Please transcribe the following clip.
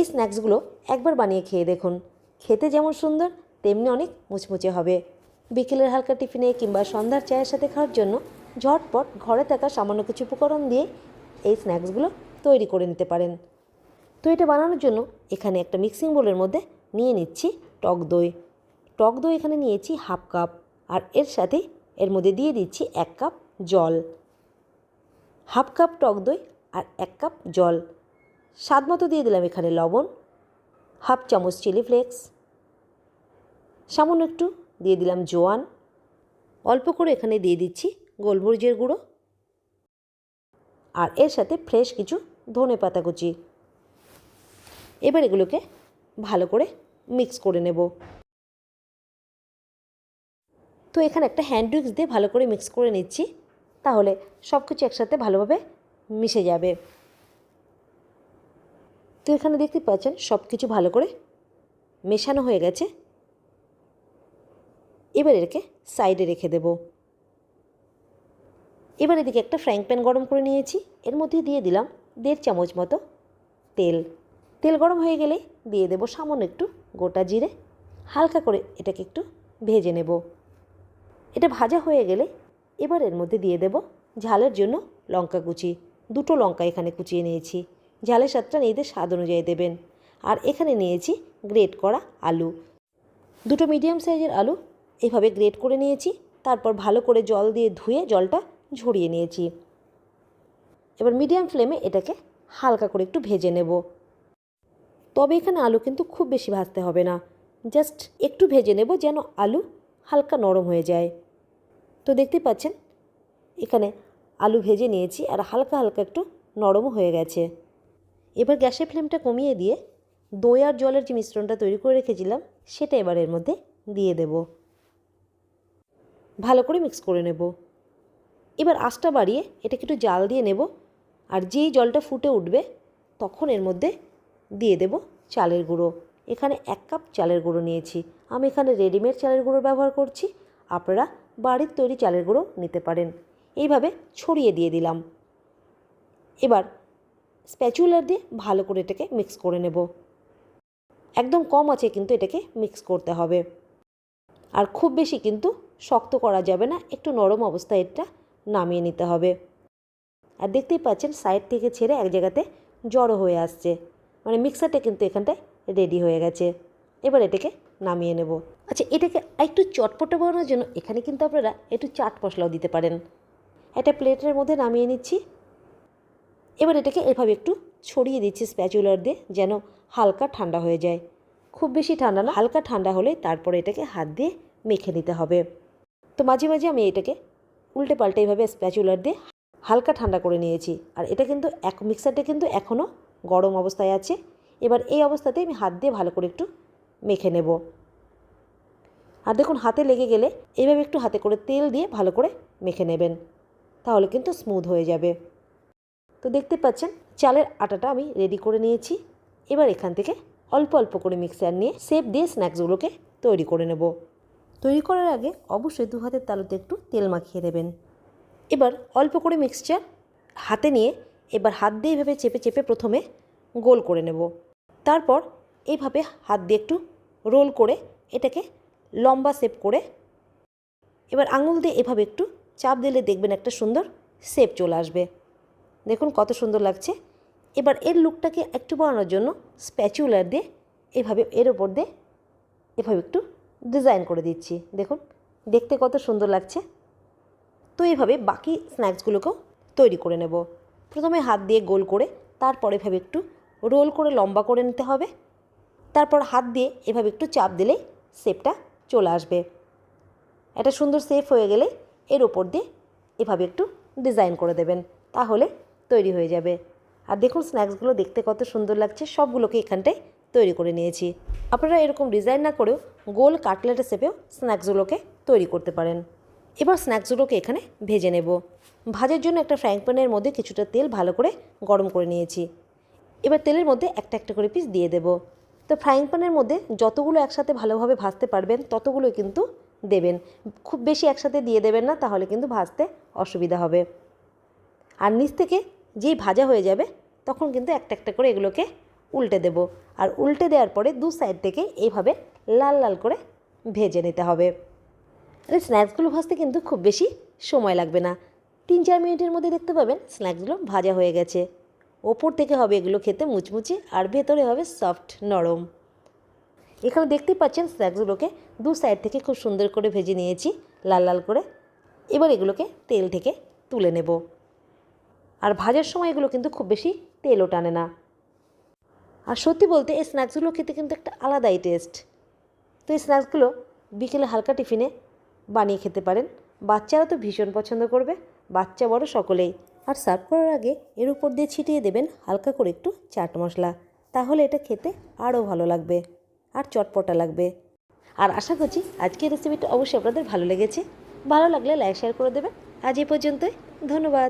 এই স্ন্যাক্সগুলো একবার বানিয়ে খেয়ে দেখুন। খেতে যেমন সুন্দর, তেমনি অনেক মুচমুচে হবে। বিকেলের হালকা টিফিনে কিংবা সন্ধ্যার চায়ের সাথে খাওয়ার জন্য ঝটপট ঘরে থাকা সামান্য কিছু উপকরণ দিয়ে এই স্ন্যাক্সগুলো তৈরি করে নিতে পারেন। তো এটা বানানোর জন্য এখানে একটা মিক্সিং বোলের মধ্যে নিয়ে নিচ্ছি টক দই। টক দই এখানে নিয়েছি হাফ কাপ আর এর সাথে এর মধ্যে দিয়ে দিচ্ছি এক কাপ জল। হাফ কাপ টক দই আর এক কাপ জল। স্বাদ মতো দিয়ে দিলাম এখানে লবণ, হাফ চামচ চিলি ফ্লেক্স, সামান্য একটু দিয়ে দিলাম জোয়ান, অল্প করে এখানে দিয়ে দিচ্ছি গোলমরিচের গুঁড়ো আর এর সাথে ফ্রেশ কিছু ধনে পাতা কুচি। এবার এগুলোকে ভালো করে মিক্স করে নেব। তো এখানে একটা হ্যান্ড উইক্স দিয়ে ভালো করে মিক্স করে নিচ্ছি, তাহলে সব কিছু একসাথে ভালোভাবে মিশে যাবে। তো এখানে দেখতে পাচ্ছেন সব কিছু ভালো করে মেশানো হয়ে গেছে। এবার এটাকে সাইডে রেখে দেব। এবার এদিকে একটা ফ্রাইং প্যান গরম করে নিয়েছি। এর মধ্যে দিয়ে দিলাম দেড় চামচ মতো তেল। তেল গরম হয়ে গেলে দিয়ে দেব সামান্য একটু গোটা জিরে। হালকা করে এটাকে একটু ভেজে নেব। এটা ভাজা হয়ে গেলে এবার এর মধ্যে দিয়ে দেব ঝালের জন্য লঙ্কা কুচি। দুটো লঙ্কা এখানে কুচিয়ে নিয়েছি। ঝালের স্বাদটা নিজেদের স্বাদ অনুযায়ী দেবেন। আর এখানে নিয়েছি গ্রেট করা আলু। দুটো মিডিয়াম সাইজের আলু এইভাবে গ্রেট করে নিয়েছি, তারপর ভালো করে জল দিয়ে ধুয়ে জলটা ঝরিয়ে নিয়েছি। এবার মিডিয়াম ফ্লেমে এটাকে হালকা করে একটু ভেজে নেব। তবে এখানে আলু কিন্তু খুব বেশি ভাজতে হবে না। জাস্ট একটু ভেজে নেব যেন আলু হালকা নরম হয়ে যায়। তো দেখতে পাচ্ছেন, এখানে আলু ভেজে নিয়েছি আর হালকা হালকা একটু নরমও হয়ে গেছে। এবার গ্যাসের ফ্লেমটা কমিয়ে দিয়ে দই আর জলের যে মিশ্রণটা তৈরি করে রেখেছিলাম, সেটা এবার এর মধ্যে দিয়ে দেব। ভালো করে মিক্স করে নেব। এবার আঁচটা বাড়িয়ে এটাকে একটু জাল দিয়ে নেব, আর যেই জলটা ফুটে উঠবে, তখন এর মধ্যে দিয়ে দেব চালের গুঁড়ো। এখানে এক কাপ চালের গুঁড়ো নিয়েছি। আমি এখানে রেডিমেড চালের গুঁড়ো ব্যবহার করছি। আপনারা বাড়ির তৈরি চালের গুঁড়ো নিতে পারেন। এইভাবে ছড়িয়ে দিয়ে দিলাম। এবার স্প্যাচুলার দিয়ে ভালো করে এটাকে মিক্স করে নেব। একদম কম আছে কিন্তু এটাকে মিক্স করতে হবে। আর খুব বেশি কিন্তু শক্ত করা যাবে না, একটু নরম অবস্থায় এটা নামিয়ে নিতে হবে। আর দেখতেই পাচ্ছেন সাইড থেকে ছেড়ে এক জায়গাতে জড়ো হয়ে আসছে। মানে মিক্সারটা কিন্তু এখানটায় রেডি হয়ে গেছে। এবার এটাকে নামিয়ে নেব। আচ্ছা এটাকে একটু চটপটে বানানোর জন্য এখানে কিন্তু আপনারা একটু চাট মশলাও দিতে পারেন। একটা প্লেটের মধ্যে নামিয়ে নিচ্ছি। এবার এটাকে এভাবে একটু ছড়িয়ে দিচ্ছি স্প্যাচুলার দিয়ে যেন হালকা ঠান্ডা হয়ে যায়। খুব বেশি ঠান্ডা না, হালকা ঠান্ডা হলে তারপরে এটাকে হাত দিয়ে মেখে নিতে হবে। তো মাঝে মাঝে আমি এটাকে উল্টে পাল্টে এইভাবে স্প্যাচুলার দিয়ে হালকা ঠান্ডা করে নিয়েছি। আর এটা কিন্তু এক, মিক্সারটা কিন্তু এখনও গরম অবস্থায় আছে। এবার এই অবস্থাতে আমি হাত দিয়ে ভালো করে একটু মেখে নেব। আর দেখুন, হাতে লেগে গেলে এইভাবে একটু হাতে করে তেল দিয়ে ভালো করে মেখে নেবেন। তাহলে কিন্তু স্মুথ হয়ে যাবে। তো দেখতে পাচ্ছেন, চালের আটাটা আমি রেডি করে নিয়েছি। এবার এখান থেকে অল্প অল্প করে মিক্সার নিয়ে সেপ দিয়ে স্ন্যাক্সগুলোকে তৈরি করে নেব। তৈরি করার আগে অবশ্যই দু হাতের তালুতে একটু তেল মাখিয়ে দেবেন। এবার অল্প করে মিক্সচার হাতে নিয়ে এবার হাত দিয়ে এভাবে চেপে চেপে প্রথমে গোল করে নেব। তারপর এইভাবে হাত দিয়ে একটু রোল করে এটাকে লম্বা শেপ করে এবার আঙুল দিয়ে এভাবে একটু চাপ দিলে দেখবেন একটা সুন্দর শেপ চলে আসবে। দেখুন কত সুন্দর লাগছে। এবার এর লুকটাকে একটু বাড়ানোর জন্য স্প্যাচুলার দিয়ে এভাবে এর ওপর দিয়ে এভাবে একটু ডিজাইন করে দিচ্ছি। দেখুন, দেখতে কত সুন্দর লাগছে। তো এইভাবে বাকি স্ন্যাক্সগুলোকেও তৈরি করে নেব। প্রথমে হাত দিয়ে গোল করে তারপর এভাবে একটু রোল করে লম্বা করে নিতে হবে। তারপর হাত দিয়ে এভাবে একটু চাপ দিলেই শেপটা চলে আসবে। একটা সুন্দর শেপ হয়ে গেলে এর ওপর দিয়ে এভাবে একটু ডিজাইন করে দেবেন। তাহলে তৈরি হয়ে যাবে। আর দেখুন স্ন্যাক্সগুলো দেখতে কত সুন্দর লাগছে, সবগুলোকে এখানটায় তৈরি করে নিয়েছি। আপনারা এরকম ডিজাইন না করেও গোল কাটলেটের শেপেও স্ন্যাক্সগুলোকে তৈরি করতে পারেন। এবার স্ন্যাক্সগুলোকে এখানে ভেজে নেব। ভাজার জন্য একটা ফ্রাইং প্যানের মধ্যে কিছুটা তেল ভালো করে গরম করে নিয়েছি। এবার তেলের মধ্যে একটা একটা করে পিস দিয়ে দেব। তো ফ্রাইং প্যানের মধ্যে যতগুলো একসাথে ভালোভাবে ভাজতে পারবেন, ততগুলো কিন্তু দেবেন। খুব বেশি একসাথে দিয়ে দেবেন না, তাহলে কিন্তু ভাজতে অসুবিধা হবে। আর নিচ থেকে যেই ভাজা হয়ে যাবে, তখন কিন্তু একটা একটা করে এগুলোকে উল্টে দেব। আর উল্টে দেওয়ার পরে দু সাইড থেকে এইভাবে লাল লাল করে ভেজে নিতে হবে। আর স্ন্যাক্সগুলো ভাজতে কিন্তু খুব বেশি সময় লাগবে না। তিন চার মিনিটের মধ্যে দেখতে পাবেন স্ন্যাক্সগুলো ভাজা হয়ে গেছে। ওপর থেকে হবে এগুলো খেতে মুচমুচে আর ভেতরে হবে সফট নরম। এখানে দেখতেই পাচ্ছেন স্ন্যাক্সগুলোকে দু সাইড থেকে খুব সুন্দর করে ভেজে নিয়েছি, লাল লাল করে। এবার এগুলোকে তেল থেকে তুলে নেব। ভাজার সময় এগুলো কিন্তু খুব বেশি তেলও টানে না। আর সত্যি বলতে এই স্ন্যাক্সগুলো খেতে কিন্তু একটা আলাদাই টেস্ট। তো এই স্ন্যাক্সগুলো বিকেলে হালকা টিফিনে বানিয়ে খেতে পারেন। বাচ্চারা তো ভীষণ পছন্দ করবে, বাচ্চা বড় সকলেই। আর সার্ভ করার আগে এর উপর দিয়ে ছিটিয়ে দেবেন হালকা করে একটু চাট মশলা। তাহলে এটা খেতে আরও ভালো লাগবে আর চটপটা লাগবে। আর আশা করছি আজকের রেসিপিটা অবশ্যই আপনাদের ভালো লেগেছে। ভালো লাগলে লাইক শেয়ার করে দেবেন। আজ এই পর্যন্তই। ধন্যবাদ।